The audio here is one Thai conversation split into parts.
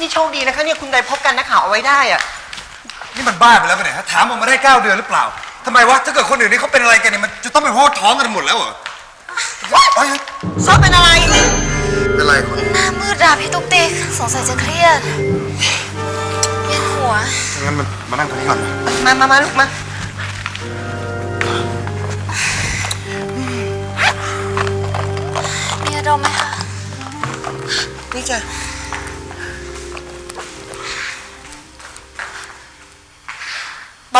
นี่โชคดีนะคะเนี่ยคุณได้พบกันนักข่าวเอาไว้ได้อะนี่มันบ้าไปแล้วปะเนี่ยฮะถามออกมาได้เก้าเดือนหรือเปล่าทำไมวะ ถ้าเกิดคนอื่นนี่เขาเป็นอะไรกันเนี่ยมันจะต้องเป็นเพราะว่าท้องกันหมดแล้วเหรอเฮ้ยซอเป็นอะไร เป็นไรคุณหน้ามืดอะพี่ตุ๊กติ๊กสงสัยจะเครียดเวียนหัว งั้นมันมานั่งตรงนี้ก่อนมามามาลูกมา มีอารมณ์ไหมคะ นี่จ้ะ โบ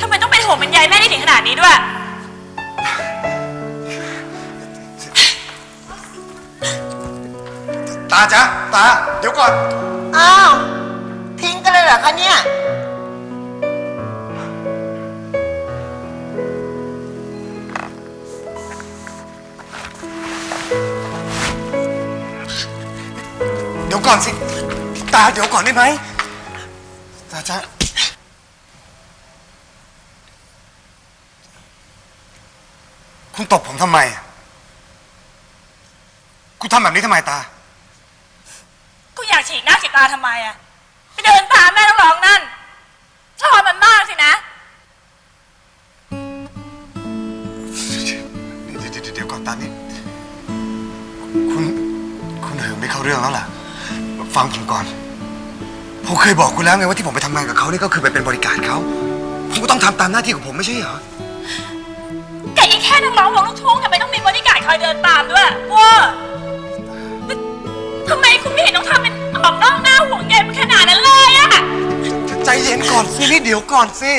ทำไมต้องเป็นห่วงเป็นใยแม่ได้ถึงขนาดนี้ด้วย ตาจ๊ะตา เดี๋ยวก่อน อ้าว ทิ้งกันเลยเหรอคะเนี่ย ก่อนสิ ตาเดี๋ยวก่อนได้ไหมตาจ๊ะคุณตบผมทำไมอะคุณทำแบบนี้ทำไมตา กูอยากฉีกหน้าฉีกตาทำไมอะไปเดินตามแม่ต้องร้องนั่นชอบมันมากสินะ เดี๋ยวเดี๋ยวเดี๋ยวก่อนตานี่ คุณ คุณเหิมไม่เข้าเรื่องแล้วล่ะ ฟังผมก่อน ผมเคยบอกคุณแล้วไงว่าที่ผมไปทำงานกับเขานี่ก็คือไปเป็นบริการเขาผมก็ต้องทำตามหน้าที่ของผมไม่ใช่เหรอแต่อีกแค่นักร้องวงลูกทุ่งทำไมต้องมีบริการดคอยเดินตามด้วยว้าทำไมคุณไม่เห็นต้องทำเป็นออกนอกหน้าห่วงใยมันขนาดนั้นเลยอะใจเย็นก่อนสินี่เดี๋ยวก่อนสิ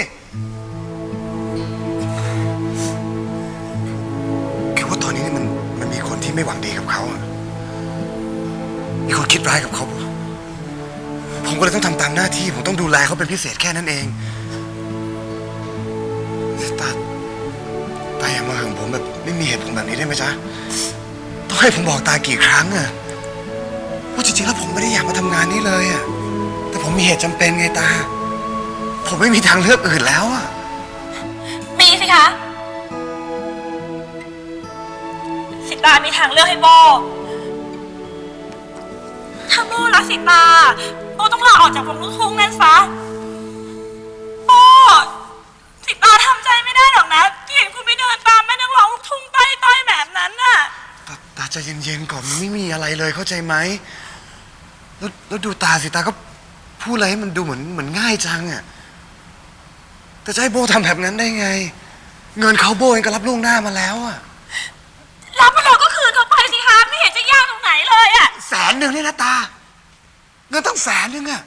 คือว่าตอนนี้นี่มันมันมีคนที่ไม่หวังดีกับเขาอะมีคนคิดร้ายกับเขาผม ก็เลยต้องทำตามหน้าที่ ผมต้องดูแลเขาเป็นพิเศษแค่นั้นเองตาตาอย่ามาหึงผมแบบไม่มีเหตุผลแบบนี้ได้ไหมจ๊ะต้องให้ผมบอกตากี่ครั้งอะว่าจริงๆแล้วผมไม่ได้อยากมาทำงานนี้เลยอะแต่ผมมีเหตุจำเป็นไงตา ผมไม่มีทางเลือกอื่นแล้วอะมีสิคะ สิตามีทางเลือกให้โบถ้าโบรักสิตา โบต้องลาออกจากวงลูกทุ่งนั่นซะโบสิตาทำใจไม่ได้หรอกนะที่เห็นคุณไปเดินตามแม่นักร้องลูกทุ่งต้อยต้อยๆแบบนั้นน่ะ ตาตาใจเย็นๆก่อนมันไม่มีอะไรเลยเข้าใจไหมแล้วแล้วดูตาสิตาก็พูดอะไรให้มันดูเหมือนเหมือนง่ายจังอะแต่จะให้โบทำแบบนั้นได้ไง เงินเขาโบเองก็รับล่วงหน้ามาแล้วอะรับมาเราก็คืนเขาไปสิคะไม่เห็นจะยากตรงไหนเลยอะแสนหนึ่งนี่นะตา เงินตั้งแสนหนึ่งอะ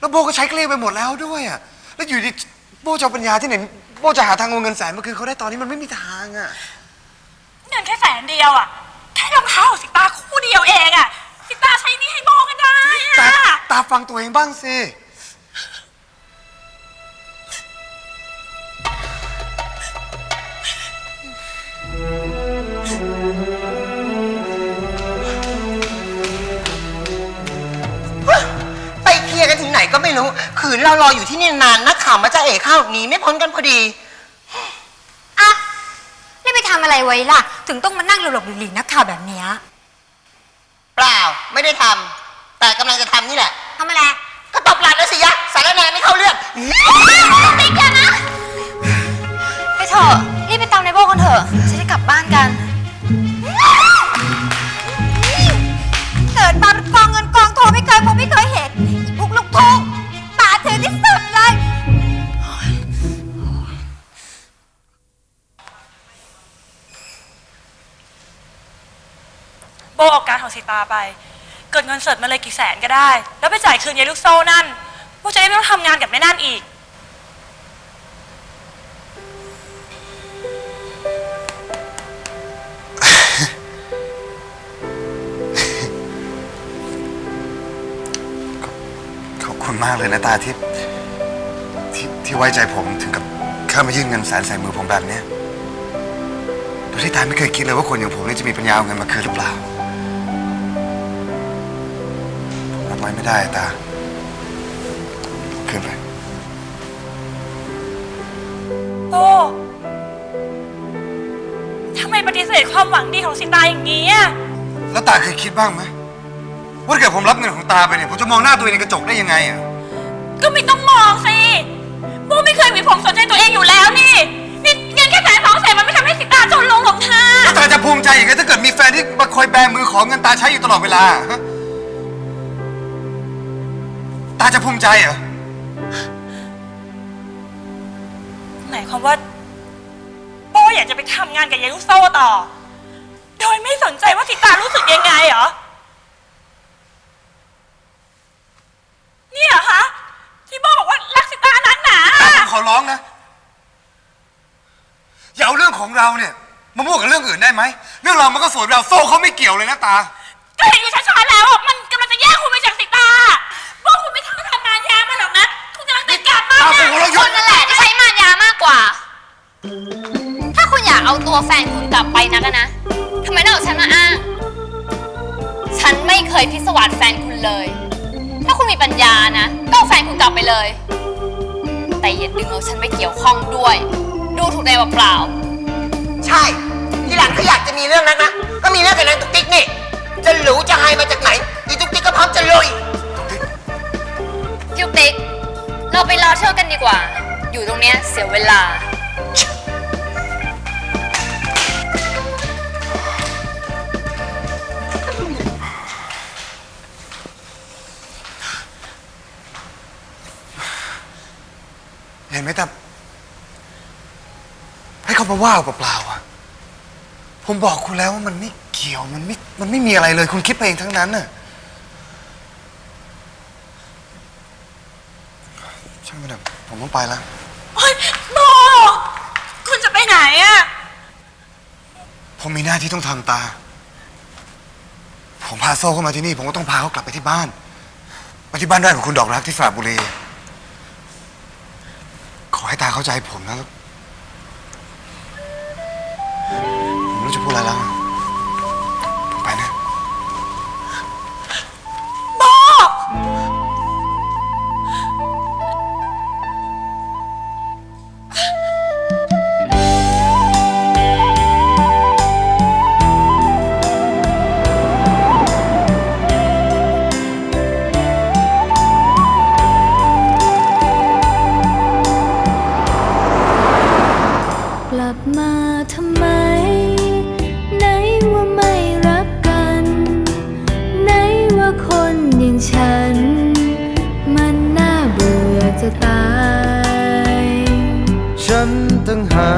แล้วโบก็ใช้เกลี้ยงไปหมดแล้วด้วยอะแล้วอยู่ดีโบจะเอาปัญญาที่ไหนโบจะหาทางเอาเงินแสนมาคืนเขาได้ตอนนี้มันไม่มีทางอะเงินแค่แสนเดียวอะแค่รองเท้าของสิตาคู่เดียวเองอะสิตาใช้หนี่ให้โบกันได้ตาอะตาฟังตัวเองบ้างสิ กันถึงไหนก็ไม่รู้ ขืนเรารออยู่ที่นี่นานนักข่าวมาจะเอกเข้าหนีไม่พ้นกันพอดีอะนี่ไปทำอะไรไว้ล่ะ ถึงต้องมานั่งหลบๆหลีกๆนักข่าวแบบเนี้ยเปล่าไม่ได้ทำแต่กำลังจะทำนี่แหละ ทำอะไรก็ตบหลังแล้วสิยะสารแหนไม่เข้าเรื่อง ติ๊กกันนะ ไปเถอะรีบไปตามในโบกันเถอะ จะได้กลับบ้านกัน โบเอาการดของสิตาไป เกิดเงินสดมาเลยกี่แสนก็ได้ แล้วไปจ่ายคืนยายลูกโซ่นั่นโบจะได้ไม่ต้องทำงานกับแม่นั่นอีก ขอบคุณมากเลยนะตาที่ที่ที่ไว้ใจผมถึงกับเข้ามายื่นเงินแสนใส่มือผมแบบเนี้ยโดยที่ตาไม่เคยคิดเลยว่าคนอย่างผมนี่จะมีปัญญาเอาเงินมาคืนหรือเปล่า ไว้ไม่ได้อะตาคืนไปโบดความหวังดีของสิตาอย่างนี้อะแล้วตาเคยคิดบ้างไหมว่าถ้าเกิดผมรับเงินของตาไปเนี่ยผมจะมองหน้าตัวเองในกระจกได้ยังไงอะก็ไม่ต้องมองสิโบไม่เคยมีผมสนใจตัวเองอยู่แล้วนี่นี่เงินแค่แสนสองแสนมันไม่ทำให้สิตาจนลงหรอกนะแล้วตาจะภูมิใจอย่างไงถ้าเกิดมีแฟนที่มาคอยแบมือขอเงินตาใช้อยู่ตลอดเวลาฮะ ตาจะภูมิใจเหรอหมายความว่าโบอยากจะไปทำงานกับยายลูกโซ่ต่อ โดยไม่สนใจว่าสิตารู้สึกยังไงเหรอนี่เหรอคะที่โบบอกว่ารักสิตานักหนาตาผมขอร้องนะ อย่าเอาเรื่องของเราเนี่ยมามั่วกับเรื่องอื่นได้ไหม เรื่องเรามันก็ส่วนเราโซ่เขาไม่เกี่ยวเลยนะตา ก็เห็นอยู่ชัดๆแล้วอะมันกำลังจะแยกคุณไปจาก ติดการมากตานะผมขอร้องหยุคุดณนั่นแหละที่ใช้มารยามากกว่า ถ้าคุณอยากเอาตัวแฟนคุณกลับไปนักอะนะทำไมต้องเอาฉันมาอ้าง ฉันไม่เคยพิศวาสแฟนคุณเลย ถ้าคุณมีปัญญานะ ก็เอาแฟนคุณกลับไปเลย แต่อย่าดึงเอาฉันไปเกี่ยวข้องด้วย ดูถูกในเปล่าใช่ ที่หลังถ้าอยากจะมีเรื่องนั้นนะ ก็มีเรื่องกับนางตุ๊กติ๊กนี่ จะหรูจะไฮมาจากไหนอีตุ๊กติ๊กก็พร้อมจะลุย ๆพิวติ๊ก เราไปรอเที่ยวกันดีกว่า อยู่ตรงเนี้ยเสียเวลา เห็นไหมแต่ให้เขามาว่าเอาเปล่าๆอะ ผมบอกคุณแล้วว่ามันไม่เกี่ยวมันไม่ มันไม่มีอะไรเลย คุณคิดไปเองทั้งนั้นน่ะ ช่างมันเถอะผมต้องไปแล้ว โอ๊ยโบคุณจะไปไหนอะผมมีหน้าที่ต้องทำตา ผมพาโซ่เข้ามาที่นี่ ผมก็ต้องพาเขากลับไปที่บ้านไปที่บ้านได้ของคุณดอกรักที่สระบุรี ขอให้ตาเข้าใจผมนะผมไม่รู้จะพูดอะไรแล้วผม ฉัน มันน่าเบื่อจะตาย ฉันตั้งหา